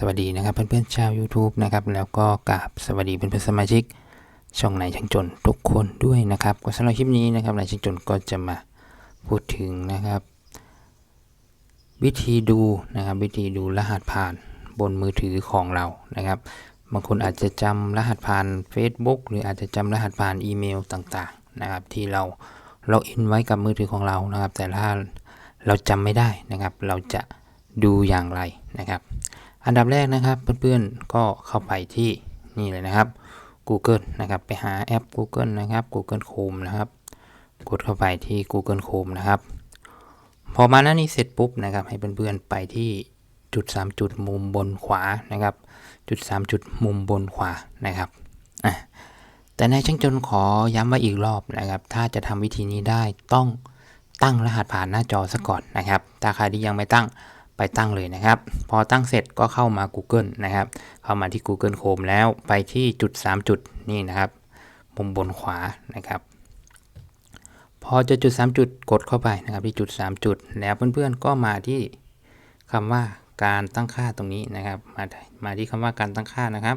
สวัสดีนะครับเพื่อนๆชาว YouTube นะครับแล้วก็กราบสวัสดีเพื่อนๆสมาชิก ช่องนายช่างจนทุกคนด้วยนะครับก็สำหรับคลิปนี้นะครับนายช่างจนก็จะมาพูดถึงนะครับ วิธีดูนะครับวิธีดูรหัสผ่านบนมือถือของเรานะครับบางคนอาจจะจำรหัสผ่าน Facebook หรืออาจจะจำรหัสผ่านอีเมลต่างๆนะครับที่เราล็อกอินไว้กับมือถือของเรานะครับ แต่ถ้าเราจำไม่ได้นะครับ เราจะดูอย่างไรนะครับ อันดับแรกนะครับเพื่อนๆก็เข้าไปที่นี่เลยนะครับ Google นะครับ ไปหาแอป Google นะครับ Google Chrome นะครับ กดเข้าไปที่ Google Chrome นะครับ พอมาหน้านี้เสร็จปุ๊บนะครับ ให้เพื่อนๆไปที่จุด 3 จุดมุมบนขวานะครับ จุด 3 จุดมุมบนขวานะครับแต่ในช่างจนขอย้ำไว้อีกรอบนะครับ ถ้าจะทำวิธีนี้ได้ต้องตั้งรหัสผ่านหน้าจอซะก่อนนะครับ ถ้าใครที่ยังไม่ตั้ง ไปตั้งเลยนะครับ พอตั้งเสร็จก็เข้ามา Google นะครับ เข้ามาที่ Google Chrome แล้วไปที่จุด 3 จุดนี่นะครับมุมบนขวานะครับ พอเจะจุด 3 จุดกดเข้าไปนะครับ ที่จุด 3 จุด แล้วเพื่อนๆก็มาที่คำว่าการตั้งค่าตรงนี้นะครับ มามาที่คำว่าการตั้งค่านะครับ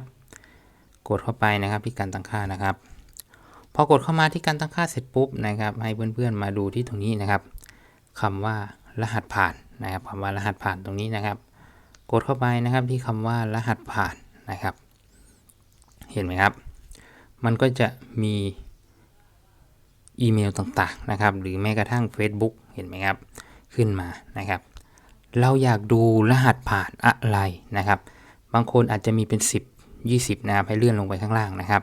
กดเข้าไปนะครับที่การตั้งค่านะครับ พอกดเข้ามาที่การตั้งค่าเสร็จปุ๊บนะครับ ให้เพื่อนๆมาดูที่ตรงนี้นะครับคำว่ารหัสผ่าน นะครับคำว่ารหัสผ่านตรงนี้นะครับ กดเข้าไปนะครับที่คำว่ารหัสผ่านนะครับ เห็นไหมครับ มันก็จะมีอีเมลต่างๆนะครับ หรือแม้กระทั่ง Facebook เห็นไหมครับ ขึ้นมานะครับ เราอยากดูรหัสผ่านอะไรนะครับ บางคนอาจจะมีเป็น 10 20 นะครับ ให้เลื่อนลงไปข้างล่างนะครับ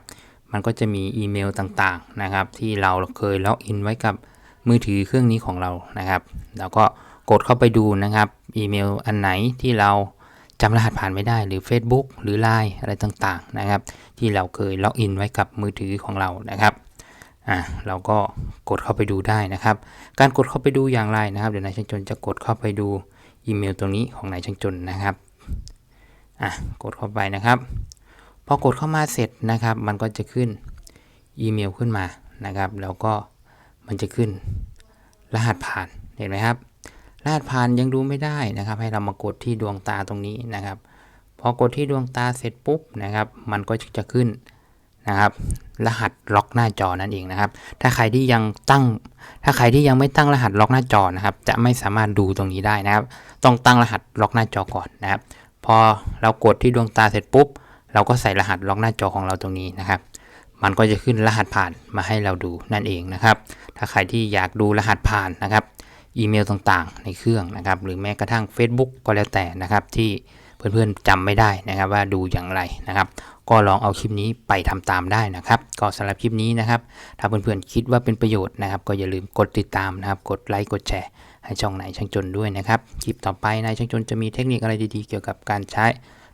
มันก็จะมีอีเมลต่างๆนะครับ ที่เราเคยล็อกอินไว้กับมือถือเครื่องนี้ของเรานะครับ แล้วก็ กดเข้าไปดูนะครับอีเมลอันไหนที่เราจำรหัสผ่านไม่ได้หรือ Facebook หรือ Line อะไรต่างๆนะครับ ที่เราเคยล็อกอินไว้กับมือถือของเรานะครับอ่าเราก็กดเข้าไปดูได้นะครับ การกดเข้าไปดูอย่างไรนะครับ เดี๋ยวนายช่างจนจะกดเข้าไปดูอีเมลตรงนี้ของนายช่างจนนะครับอะกดเข้าไปนะครับพอกดเข้ามาเสร็จนะครับ มันก็จะขึ้นอีเมลขึ้นมานะครับ แล้วก็มันจะขึ้นรหัสผ่านเห็นไหมครับ รหัสผ่านยังดูไม่ได้นะครับ ให้เรามากดที่ดวงตาตรงนี้นะครับ พอกดที่ดวงตาเสร็จปุ๊บนะครับ มันก็จะขึ้นนะครับ รหัสล็อกหน้าจอนั่นเองนะครับ ถ้าใครที่ยังตั้ง ถ้าใครที่ยังไม่ตั้งรหัสล็อกหน้าจอนะครับ จะไม่สามารถดูตรงนี้ได้นะครับ ต้องตั้งรหัสล็อกหน้าจอก่อนนะครับ พอเรากดที่ดวงตาเสร็จปุ๊บ เราก็ใส่รหัสล็อกหน้าจอของเราตรงนี้นะครับมันก็จะขึ้นรหัสผ่านมาให้เราดูนั่นเองนะครับ ถ้าใครที่อยากดูรหัสผ่านนะครับ อีเมลต่างๆ ในเครื่องนะครับ หรือแม้กระทั่ง Facebook ก็แล้วแต่นะครับ ที่เพื่อนๆจำไม่ได้นะครับว่าดูอย่างไรนะครับ ก็ลองเอาคลิปนี้ไปทำตามได้นะครับ ก็สำหรับคลิปนี้นะครับ ถ้าเพื่อนๆคิดว่าเป็นประโยชน์นะครับ ก็อย่าลืมกดติดตามนะครับ กดไลค์กดแชร์ให้ช่องไหนช่างจนด้วยนะครับ คลิปต่อไปนายช่างจนจะมีเทคนิคอะไรดีๆ เกี่ยวกับการใช้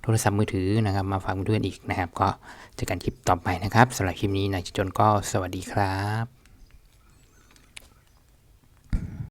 โทรศัพท์มือถือนะครับ มาฝากเพื่อนๆอีกนะครับ ก็เจอกันคลิปต่อไปนะครับสำหรับคลิปนี้นายช่างจนก็สวัสดีครับ